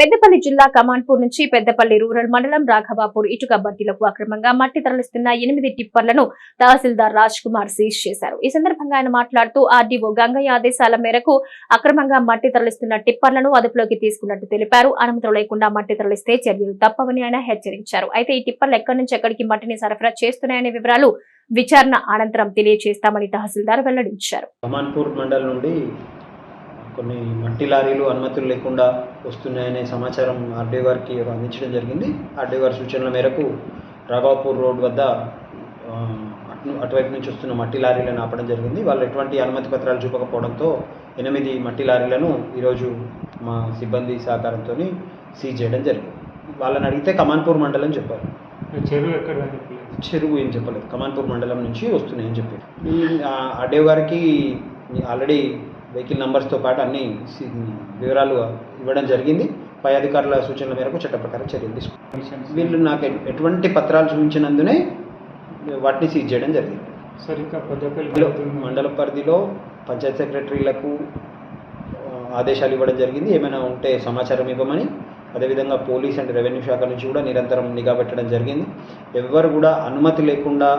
పెద్దపల్లి జిల్లా కమాన్పూర్ నుంచి పెద్దపల్లి రూరల్ మండలం రాఘవాపూర్ ఇటుక బట్టీలకు అక్రమంగా మట్టి తరలిస్తున్న ఎనిమిది టిప్పర్లను తహసీల్దార్ రాజ్ కుమార్ సీజ్ చేశారు. ఈ సందర్భంగా ఆయన మాట్లాడుతూ ఆర్డీఓ గంగయ్య ఆదేశాల మేరకు అక్రమంగా మట్టి తరలిస్తున్న టిప్పర్లను అదుపులోకి తీసుకున్నట్టు తెలిపారు. అనుమతులు లేకుండా మట్టి తరలిస్తే చర్యలు తప్పవని ఆయన హెచ్చరించారు. అయితే ఈ టిప్పర్లు ఎక్కడి నుంచి ఎక్కడికి మట్టిని సరఫరా చేస్తున్నాయనే వివరాలు విచారణ అనంతరం తెలియజేస్తామని తహసీల్దార్ వెల్లడించారు. కమాన్పూర్ మండలం నుండి కొన్ని మట్టి లారీలు అనుమతులు లేకుండా వస్తున్నాయనే సమాచారం ఆర్డీఓ గారికి అందించడం జరిగింది. ఆర్డీఓ గారి సూచనల మేరకు రాఘవాపూర్ రోడ్ వద్ద అటువైపు నుంచి వస్తున్న మట్టి లారీలను ఆపడం జరిగింది. వాళ్ళు ఎటువంటి అనుమతి పత్రాలు చూపకపోవడంతో ఎనిమిది మట్టి లారీలను ఈరోజు మా సిబ్బంది సహకారంతో సీజ్ చేయడం జరిగింది. వాళ్ళని అడిగితే కమాన్పూర్ మండలం చెప్పారు. చెరువు ఎక్కడ చెరువు ఏం చెప్పలేదు. కమాన్పూర్ మండలం నుంచి వస్తున్నాయని చెప్పారు. అడ్డేవ్ గారికి ఆల్రెడీ వెహికల్ నంబర్స్తో పాటు అన్ని వివరాలు ఇవ్వడం జరిగింది. పై అధికారుల సూచనల మేరకు చట్ట ప్రకారం చర్యలు తీసుకున్నారు వీళ్ళు నాకు ఎటువంటి పత్రాలు చూపించినందునే వాటిని సీజ్ చేయడం జరిగింది. సార్ ఇంకా మండల పరిధిలో పంచాయత్ సెక్రటరీలకు ఆదేశాలు ఇవ్వడం జరిగింది. ఏమైనా ఉంటే సమాచారం ఇవ్వమని. అదేవిధంగా పోలీస్ అండ్ రెవెన్యూ శాఖ నుంచి కూడా నిరంతరం నిఘా పెట్టడం జరిగింది. ఎవ్వరు కూడా అనుమతి లేకుండా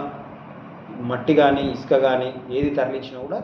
మట్టి కానీ ఇసుక కానీ ఏది తరలించినా కూడా